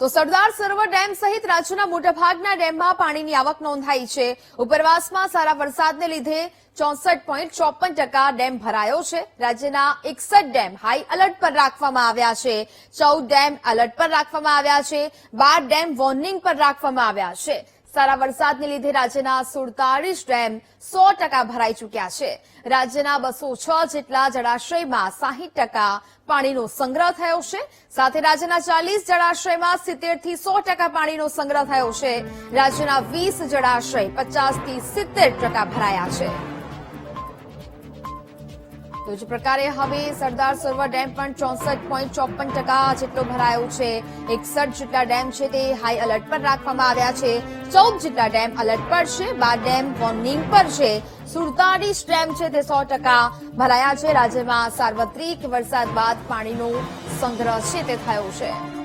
તો સરદાર સરોવર ડેમ સહિત રાજ્યના મોટાભાગના ડેમમાં પાણીની આવક નોંધાઈ છે. ઉપરવાસમાં સારા વરસાદને લીધે ચોસઠ પોઈન્ટ ચોપન ટકા ડેમ ભરાયો છે. રાજ્યના એકસઠ ડેમ હાઈ એલર્ટ પર રાખવામાં આવ્યા છે. ચૌદ ડેમ એલર્ટ પર રાખવામાં આવ્યા છે. બાર ડેમ વોર્નિંગ પર રાખવામાં આવ્યા છે. સારા વરસાદને લીધે રાજ્યના સુડતાલીસ ડેમ સો ટકા ભરાઈ ચૂક્યા છે. રાજ્યના બસો છ જેટલા જળાશયમાં સાહીઠ ટકા પાણીનો સંગ્રહ થયો છે. સાથે રાજ્યના ચાલીસ જળાશયમાં સિત્તેરથી સો ટકા પાણીનો સંગ્રહ થયો છે. રાજ્યના વીસ જળાશય પચાસથી સિત્તેર ટકા ભરાયા છે. તો જ પ્રકારે હવે સરદાર સરોવર ડેમ પણ ચોસઠ પોઈન્ટ ચોપન ટકા જેટલો ભરાયો છે. એકસઠ જેટલા ડેમ છે તે હાઈ એલર્ટ પર રાખવામાં આવ્યા છે. ચૌદ જેટલા ડેમ એલર્ટ પર છે, બાર ડેમ વોર્નિંગ પર છે. સુડતાલીસ ડેમ છે તે સો ટકા ભરાયા છે. રાજ્યમાં સાર્વત્રિક વરસાદ બાદ પાણીનો સંગ્રહ છે તે થયો છે.